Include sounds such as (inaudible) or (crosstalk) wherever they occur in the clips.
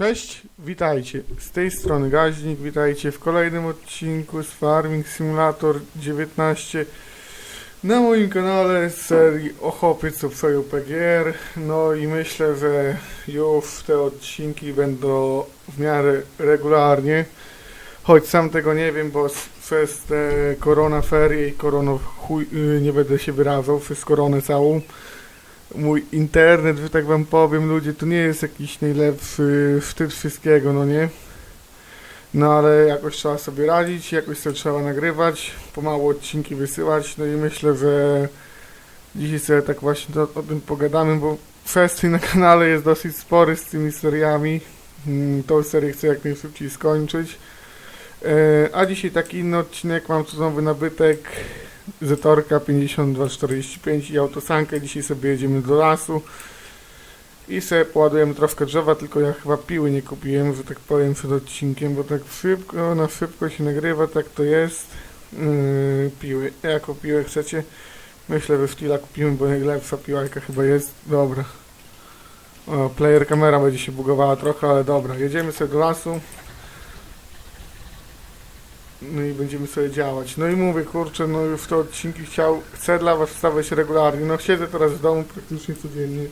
Cześć, witajcie. Z tej strony Gaźnik, witajcie w kolejnym odcinku z Farming Simulator 19 na moim kanale z serii Ochopy co psoją PGR. No i myślę, że już te odcinki będą w miarę regularnie. Choć sam tego nie wiem, bo przez te korona ferie i korono chuj, y, nie będę się wyrażał, przez koronę całą mój internet, że tak wam powiem, ludzie, to nie jest jakiś najlepszy szczyt wszystkiego, no nie? No ale jakoś trzeba sobie radzić, jakoś sobie trzeba nagrywać, pomału odcinki wysyłać, no i myślę, że dzisiaj sobie tak właśnie o tym pogadamy, bo przestrzeń na kanale jest dosyć spory z tymi seriami. Mm, Tą serię chcę jak najszybciej skończyć. E, A dzisiaj taki inny odcinek, mam tu nowy nabytek, Zetorka 5245 i autosankę. Dzisiaj sobie jedziemy do lasu i sobie poładujemy troszkę drzewa, tylko ja chyba piły nie kupiłem, że tak powiem przed odcinkiem, bo tak szybko, na szybko się nagrywa, tak to jest. Yy, piły. Jaką piłę chcecie? Myślę, że Stila kupimy, bo najlepsza piłarka chyba jest. Dobra. O, player kamera będzie się bugowała trochę, ale dobra. Jedziemy sobie do lasu. No i będziemy sobie działać. No i mówię, kurczę, no już te odcinki chciał, chcę dla was wstawiać regularnie. No siedzę teraz w domu praktycznie codziennie.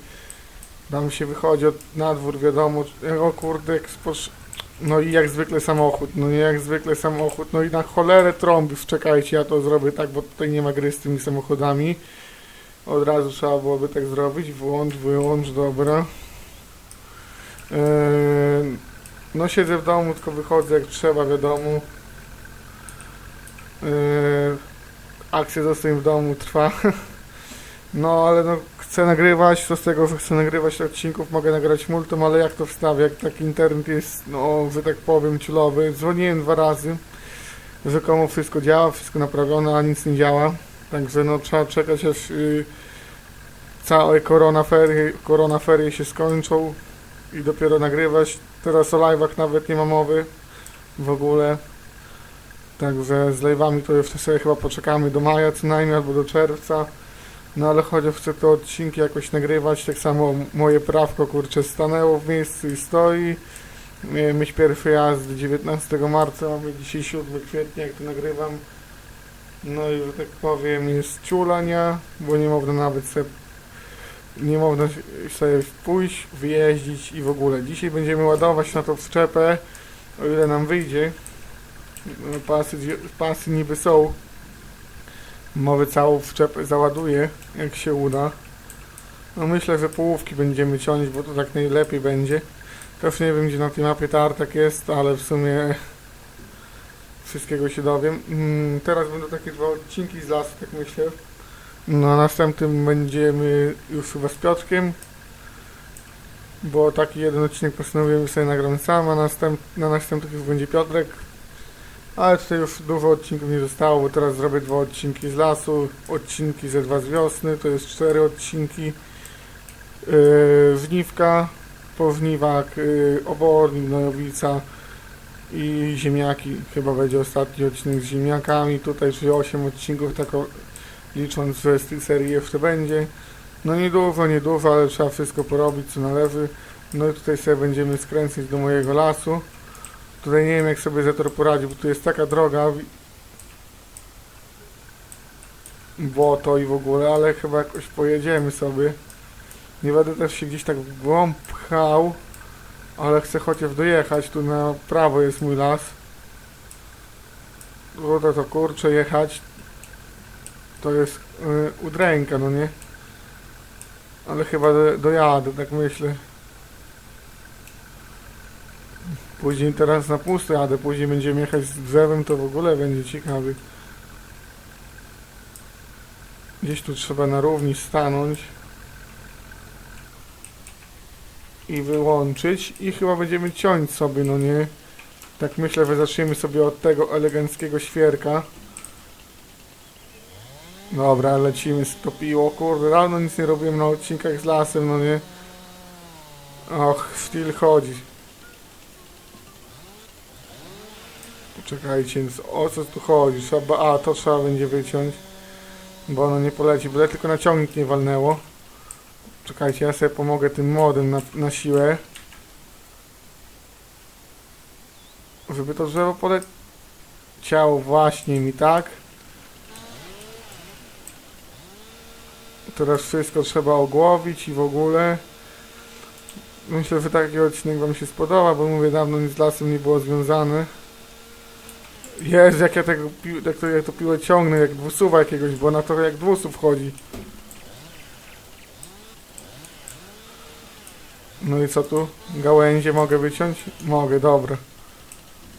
Tam się wychodzi od, na dwór, wiadomo, o kurde, jak. No i jak zwykle samochód, no nie jak zwykle samochód, no i na cholerę trąby, czekajcie, ja to zrobię tak, bo tutaj nie ma gry z tymi samochodami. Od razu trzeba byłoby tak zrobić, włącz, wyłącz, dobra. Eee, no siedzę w domu, tylko wychodzę jak trzeba, wiadomo. Yy, akcja zostań w domu trwa. (laughs) No ale no chcę nagrywać, co z tego, że chcę nagrywać odcinków, mogę nagrać multum, ale jak to wstawię, jak taki internet jest, no, że tak powiem, ciulowy. Dzwoniłem dwa razy, że komu wszystko działa, wszystko naprawione, a nic nie działa. Także no trzeba czekać aż yy, całe koronaferie, koronaferie się skończą i dopiero nagrywać. Teraz o live'ach nawet nie ma mowy w ogóle. Także z live'ami to jeszcze sobie chyba poczekamy do maja co najmniej albo do czerwca. No ale chociaż chcę te odcinki jakoś nagrywać, tak samo moje prawko kurczę stanęło w miejscu i stoi. Mieć pierwszy jazdy 19 marca, mamy dzisiaj 7 kwietnia jak to nagrywam. No i że tak powiem jest ciulania, bo nie można nawet sobie nie można sobie pójść, wyjeździć i w ogóle. Dzisiaj będziemy ładować na tą wczepę, o ile nam wyjdzie. No, pasy, pasy niby są. Może całą wczepę załaduję, jak się uda. No myślę, że połówki będziemy ciąć, bo to tak najlepiej będzie. Też nie wiem, gdzie na tej mapie tartak jest, ale w sumie wszystkiego się dowiem. Mm, teraz będą takie dwa odcinki z lasu, tak myślę. No, następnym będziemy już chyba z Piotrkiem, bo taki jeden odcinek postanowiłem sobie nagram sam, a następ, na następnych już będzie Piotrek. Ale tutaj już dużo odcinków nie zostało, bo teraz zrobię dwa odcinki z lasu, odcinki ze dwa z wiosny, to jest cztery odcinki. Yy, żniwka, pożniwak, yy, obornik, nojowica i ziemniaki. Chyba będzie ostatni odcinek z ziemniakami. Tutaj czyli 8 odcinków, tak o, licząc, że z tej serii jeszcze będzie. No nie dużo, nie dużo, ale trzeba wszystko porobić co należy. No i tutaj sobie będziemy skręcać do mojego lasu. Tutaj nie wiem jak sobie Zetor poradzi, bo tu jest taka droga wi- błoto i w ogóle, ale chyba jakoś pojedziemy sobie. Nie będę też się gdzieś tak w głąb pchał, ale chcę chociaż dojechać. Tu na prawo jest mój las. Ruda to kurczę jechać. To jest yy, udręka, no nie? Ale chyba do, dojadę, tak myślę. Później teraz na pusto jadę, później będziemy jechać z drzewem, to w ogóle będzie ciekawy. Gdzieś tu trzeba na równi stanąć i wyłączyć i chyba będziemy ciąć sobie, no nie? Tak myślę, że zaczniemy sobie od tego eleganckiego świerka. Dobra, lecimy z kurde, dawno nic nie robiłem na odcinkach z lasem, no nie? Och, styl chodzi. Poczekajcie, więc o co tu chodzi? Trzeba, a, to trzeba będzie wyciąć. Bo ono nie poleci, byle tylko na ciągnik nie walnęło. Czekajcie, ja sobie pomogę tym modem na, na siłę. żeby to drzewo poleciało właśnie mi tak. Teraz wszystko trzeba ogłowić i w ogóle. Myślę, że taki odcinek Wam się spodoba, bo mówię, dawno nic z lasem nie było związane. Jest, jak ja tego jak to, jak to piłę ciągnę, jak dwusuwa jakiegoś, bo na to jak dwusów wchodzi. No i co tu? Gałęzie mogę wyciąć? Mogę, dobra.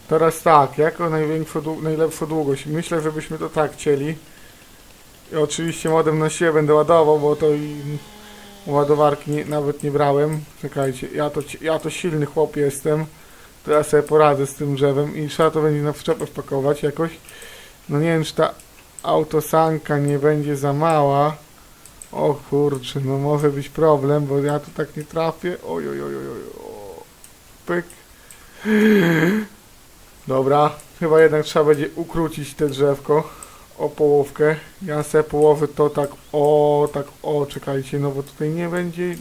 Teraz tak, jako największą, najlepszą długość. Myślę, żebyśmy to tak chcieli. I oczywiście modem na będę ładował, bo to i ładowarki nie, nawet nie brałem. Czekajcie, ja to, ja to silny chłop jestem. To ja sobie poradzę z tym drzewem i trzeba to będzie na wczepę wpakować jakoś. No nie wiem, czy ta autosanka nie będzie za mała. O kurczę, no może być problem, bo ja tu tak nie trafię. Oj, oj, oj, oj, oj. Pyk. Dobra, chyba jednak trzeba będzie ukrócić te drzewko o połówkę. Ja sobie połowy to tak, o, tak, o, czekajcie, no bo tutaj nie będzie,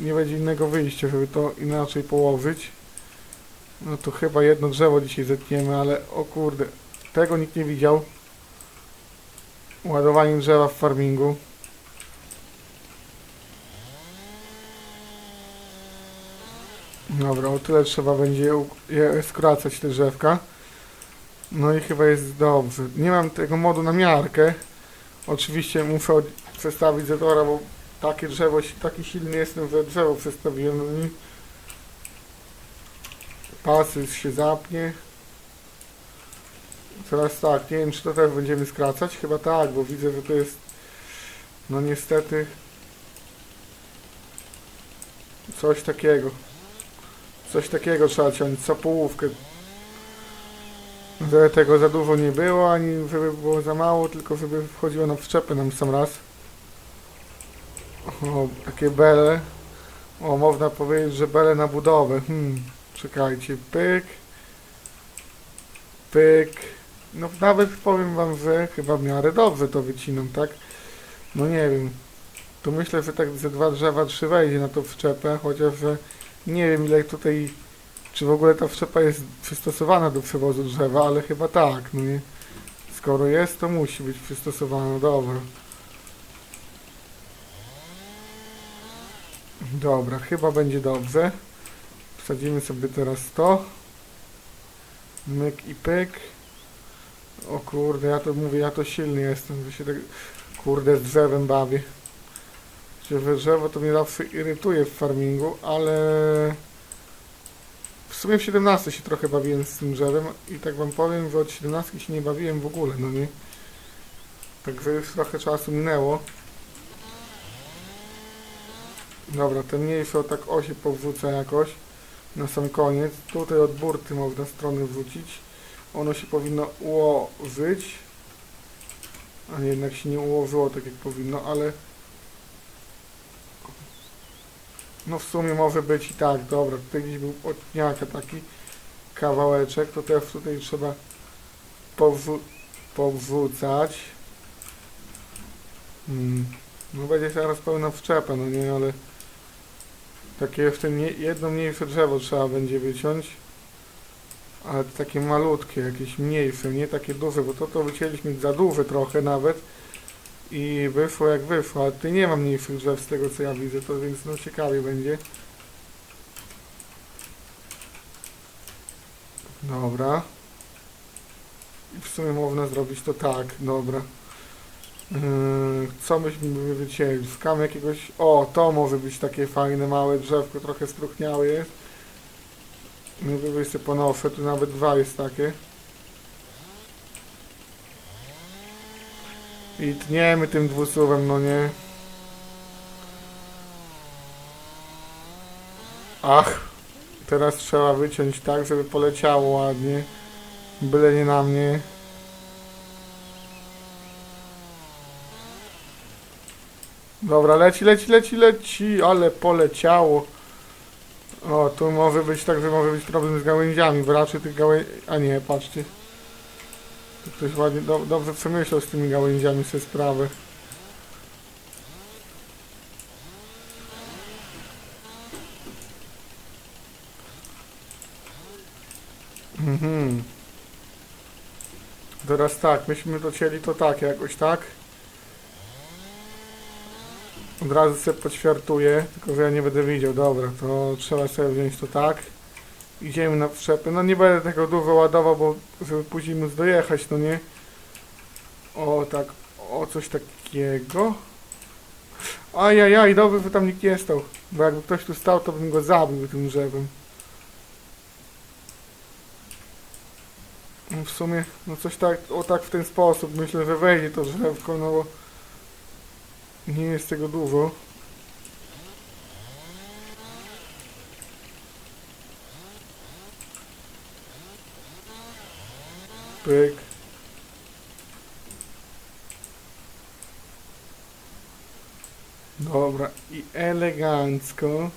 nie będzie innego wyjścia, żeby to inaczej położyć. No to chyba jedno drzewo dzisiaj zetniemy, ale o kurde, tego nikt nie widział. Ładowanie drzewa w farmingu. Dobra, o tyle trzeba będzie je skracać te drzewka. No i chyba jest dobrze. Nie mam tego modu na miarkę. Oczywiście muszę przestawić Zetora, bo takie drzewo, taki silny jestem, że drzewo przestawiłem nim. Pasy się zapnie. Teraz tak, nie wiem czy to też będziemy skracać. Chyba tak, bo widzę, że to jest no niestety coś takiego. Coś takiego trzeba ciąć, co połówkę. Żeby tego za dużo nie było, ani żeby było za mało, tylko żeby wchodziło na wszczepy nam sam raz. O, takie bele. O, można powiedzieć, że bele na budowę. Hmm, czekajcie, pyk. Pyk. No nawet powiem wam, że chyba w miarę dobrze to wycinam, tak? No nie wiem. Tu myślę, że tak ze dwa drzewa, trzy wejdzie na tą wszczepę, chociaż że nie wiem ile tutaj, czy w ogóle ta wszczepa jest przystosowana do przewozu drzewa, ale chyba tak, no nie? Skoro jest, to musi być przystosowana, dobra. Dobra, chyba będzie dobrze. Wsadzimy sobie teraz to. Myk i pyk. O kurde, ja to mówię, ja to silny jestem, że się tak, kurde, z drzewem bawię. Że drzewo to mnie zawsze irytuje w farmingu, ale w sumie w 17 się trochę bawiłem z tym drzewem i tak wam powiem, że od 17 się nie bawiłem w ogóle, no nie? Także już trochę czasu minęło. Dobra, ten mniejszy tak osie powrzucę jakoś na sam koniec. Tutaj od burty można strony wrzucić. Ono się powinno ułożyć. A jednak się nie ułożyło tak jak powinno, ale no w sumie może być i tak, dobra, tutaj gdzieś był odniaka taki kawałeczek, to teraz tutaj trzeba powrzu powrzucać. Hmm. No będzie zaraz pełna wczepa, no nie, ale takie jeszcze nie, jedno mniejsze drzewo trzeba będzie wyciąć. Ale takie malutkie, jakieś mniejsze, nie takie duże, bo to to wycięliśmy za duże trochę nawet. I wyszło jak wyszło, ale tutaj nie ma mniejszych drzew z tego co ja widzę, to więc no ciekawie będzie. Dobra. I w sumie można zrobić to tak, dobra. Yy, co byśmy wycięli? Szukamy jakiegoś... O, to może być takie fajne, małe drzewko, trochę spróchniałe jest. Nie wyjść sobie ponoszę, tu nawet dwa jest takie. I tniemy tym dwusuwem, no nie. Ach, teraz trzeba wyciąć tak, żeby poleciało ładnie. Byle nie na mnie. Dobra, leci, leci, leci, leci, ale poleciało. O, tu może być tak, że może być problem z gałęziami, bo raczej tych gałęzi... A nie, patrzcie. Tu ktoś ładnie, do, dobrze przemyślał z tymi gałęziami sobie sprawę. Mhm. Teraz tak, myśmy docięli to tak jakoś, tak? Od razu sobie podświartuję, tylko że ja nie będę widział, dobra, to trzeba sobie wziąć to tak. Idziemy na przyczepy, no nie będę tego dużo ładował, bo żeby później móc dojechać, no nie? O, tak, o coś takiego. Ajajaj, dobry, że tam nikt nie stał, bo jakby ktoś tu stał, to bym go zabił tym drzewem. No W sumie, no coś tak, o tak w ten sposób, myślę, że wejdzie to drzewko, no bo nie jest tego dużo. Pyk. Dobra, i elegancko.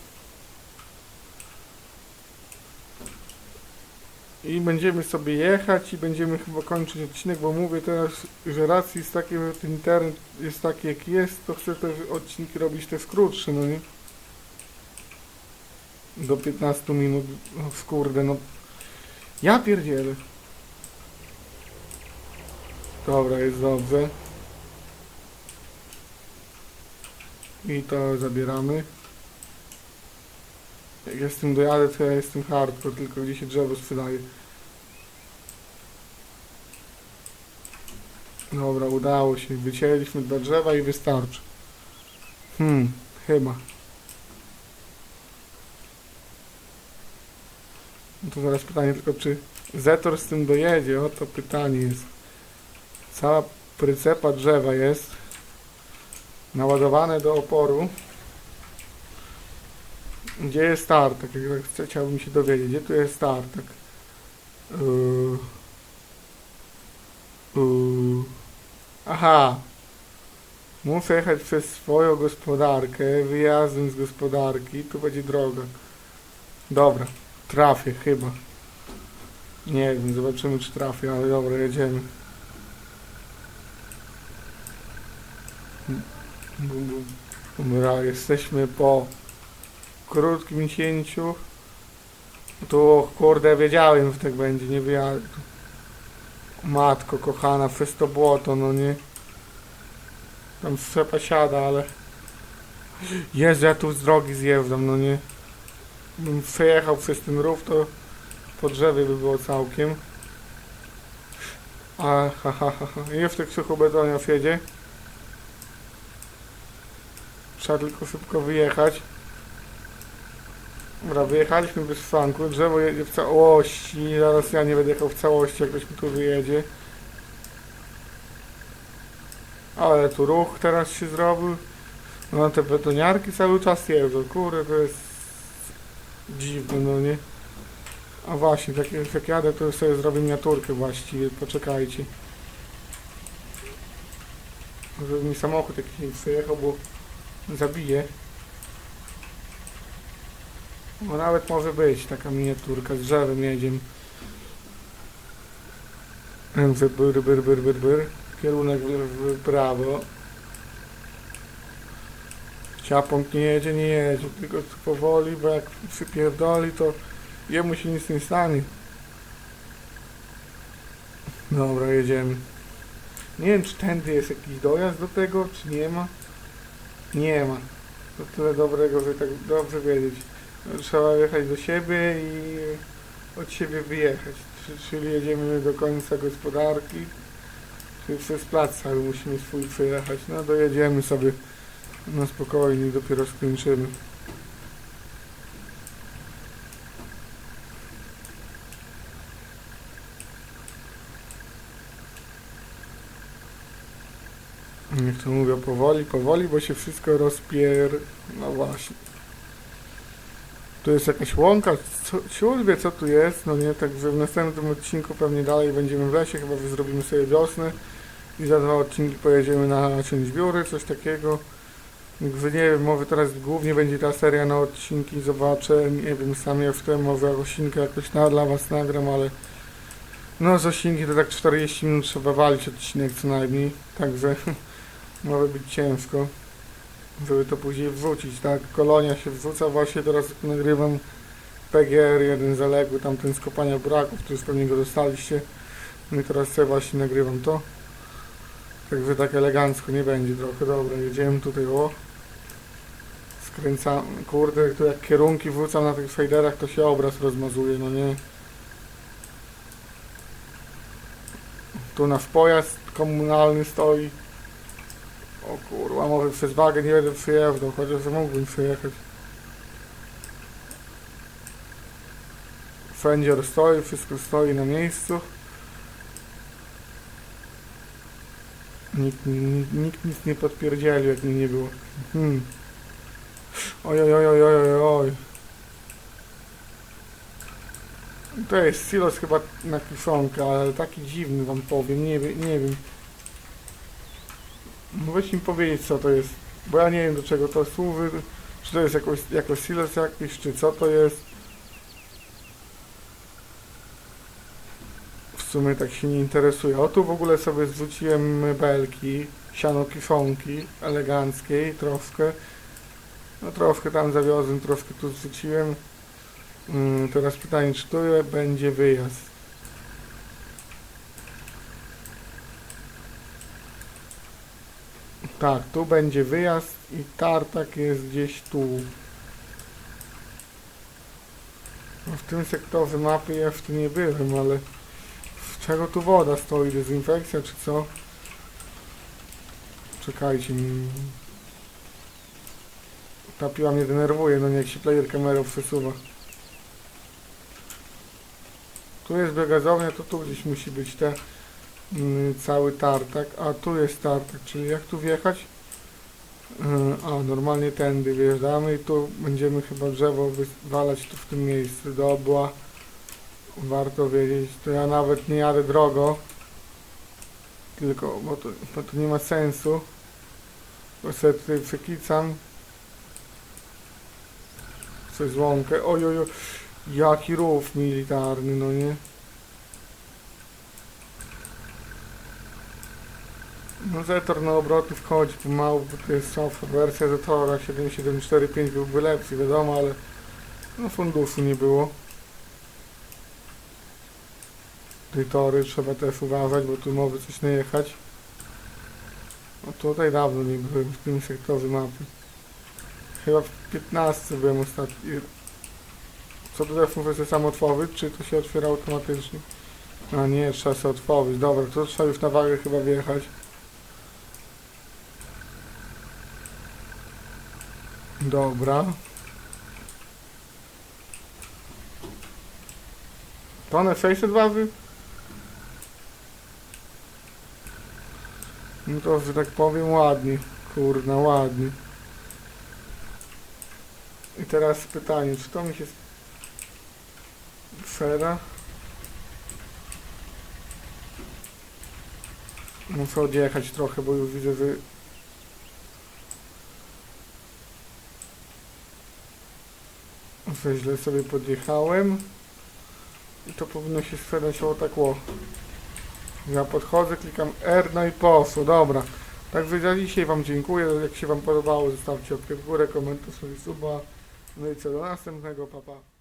I będziemy sobie jechać i będziemy chyba kończyć odcinek, bo mówię teraz, że racji z takim, że ten internet jest taki jak jest, to chcę te odcinki robić też krótsze, no nie? Do 15 minut, no skurde, no. Ja pierdzielę. Dobra, jest dobrze. I to zabieramy. Jak ja z tym dojadę, to ja jestem hardcore, tylko gdzie się drzewo sprzedaje. Dobra, udało się. Wycięliśmy dwa drzewa i wystarczy. Hmm, chyba. No to zaraz pytanie tylko, czy Zetor z tym dojedzie? O to pytanie jest. Cała prycepa drzewa jest naładowane do oporu. Gdzie jest startek? Jak Chciałbym się dowiedzieć, gdzie tu jest startek? Yy. Yy. Aha. Muszę jechać przez swoją gospodarkę, wyjazdem z gospodarki, tu będzie droga. Dobra, trafię chyba. Nie wiem, zobaczymy czy trafię, ale dobra, jedziemy. Dobra, jesteśmy po krótkim cięciu. Tu kurde wiedziałem, że tak będzie, nie wiedziałem. Matko kochana, przez to błoto, no nie. Tam strefa siada, ale... Jezu, ja tu z drogi zjeżdżam, no nie. Bym przejechał przez ten rów, to po drzewie by było całkiem. A, ha, ha, ha, ha. Jeszcze krzychu betonia jedzie. Trzeba tylko szybko wyjechać. Dobra, wyjechaliśmy bez szwanku, drzewo jedzie w całości, zaraz ja nie będę jechał w całości, jak ktoś mi tu wyjedzie. Ale tu ruch teraz się zrobił. No te betoniarki cały czas jeżdżą, kurde, to jest dziwne, no nie? A właśnie, tak jak, jak jadę, to sobie zrobię miniaturkę właściwie, poczekajcie. Żeby mi samochód jakiś nie przejechał, bo zabije. No nawet może być taka miniaturka z drzewem jedziemy. Byr, byr, byr, byr, byr. Kierunek w, w prawo. Ciapąk nie jedzie, nie jedzie, tylko powoli, bo jak przypierdoli, to jemu się nic nie stanie. Dobra, jedziemy. Nie wiem, czy tędy jest jakiś dojazd do tego, czy nie ma. Nie ma. To tyle dobrego, że tak dobrze wiedzieć. Trzeba jechać do siebie i od siebie wyjechać. Czy- Czyli jedziemy do końca gospodarki, czy przez plac cały musimy swój przejechać. No dojedziemy sobie na spokojnie dopiero skończymy. Niech to mówię powoli, powoli, bo się wszystko rozpier... No właśnie. Tu jest jakaś łąka, co, ciul wie co tu jest, no nie, także w następnym odcinku pewnie dalej będziemy w lesie, chyba zrobimy sobie wiosnę i za dwa odcinki pojedziemy na czymś zbiory, coś takiego. Także nie wiem, może teraz głównie będzie ta seria na odcinki, zobaczę, nie wiem, sam jestem, może odcinkę jakoś na, dla was nagram, ale no z odcinki to tak 40 minut trzeba walić odcinek co najmniej, także (laughs) może być ciężko żeby to później wrzucić, tak? Kolonia się wrzuca, właśnie teraz nagrywam PGR, jeden zaległy, tamten z kopania buraków, który z pewnie go dostaliście. No i teraz sobie właśnie nagrywam to. Także tak elegancko nie będzie trochę. Dobra, jedziemy tutaj, o. Skręcam, kurde, tu jak kierunki wrzucam na tych faderach, to się obraz rozmazuje, no nie. Tu nasz pojazd komunalny stoi. O kurwa, może przez wagę nie będę przyjeżdżał, chociaż mógłbym przyjechać. Fendzier stoi, wszystko stoi na miejscu. Nikt, nikt, nic nie podpierdzielił, jak mnie nie było. Hmm. Oj, oj, oj, oj, oj, oj. To jest silos chyba na kiszonkę, ale taki dziwny wam powiem, nie, nie wiem. No mi powiedzieć co to jest, bo ja nie wiem do czego to służy, czy to jest jakoś, jako silos jakiś, czy co to jest. W sumie tak się nie interesuje. O tu w ogóle sobie zwróciłem belki, siano kiszonki eleganckiej troszkę. No troszkę tam zawiozłem, troszkę tu zwróciłem. Mm, teraz pytanie, czy tu będzie wyjazd? Tak, tu będzie wyjazd i tartak jest gdzieś tu. No w tym sektorze mapy ja jeszcze nie byłem, ale czego tu woda stoi? Dezynfekcja czy co? Czekajcie. Ta piła mnie denerwuje, no niech się player kamerą przesuwa. Tu jest biogazownia, to tu gdzieś musi być te cały tartak, a tu jest tartak, czyli jak tu wjechać? Yy, A, normalnie tędy wjeżdżamy i tu będziemy chyba drzewo wywalać tu w tym miejscu, dobra. Warto wiedzieć, to ja nawet nie jadę drogo, tylko, bo to, bo to nie ma sensu. Bo sobie tutaj przekicam. Coś złąkę, oj, oj, oj. Jaki rów militarny, no nie? Zetor na obroty wchodzi pomału, bo to jest soft wersja Zetora 7745 byłby lepszy, wiadomo, ale no funduszu nie było. Tej tory trzeba też uważać, bo tu może coś nie jechać. No tutaj dawno nie byłem w tym sektorze mapy. Chyba w 15 byłem ostatni. Co to też muszę sam otworzyć, czy to się otwiera automatycznie? A nie, trzeba sobie otworzyć. Dobra, to trzeba już na wagę chyba wjechać. Dobra. Tonę 600 waży? No to, że tak powiem, ładnie. Kurna, ładnie. I teraz pytanie, czy to mi się Fera. Muszę odjechać trochę, bo już widzę, że że źle sobie podjechałem i to powinno się sprzedać o tak ło. Ja podchodzę, klikam R, no i poszło, dobra. Także za dzisiaj Wam dziękuję, jak się Wam podobało, zostawcie łapkę w górę, komentarz, suba, no i co, do następnego, papa. Pa.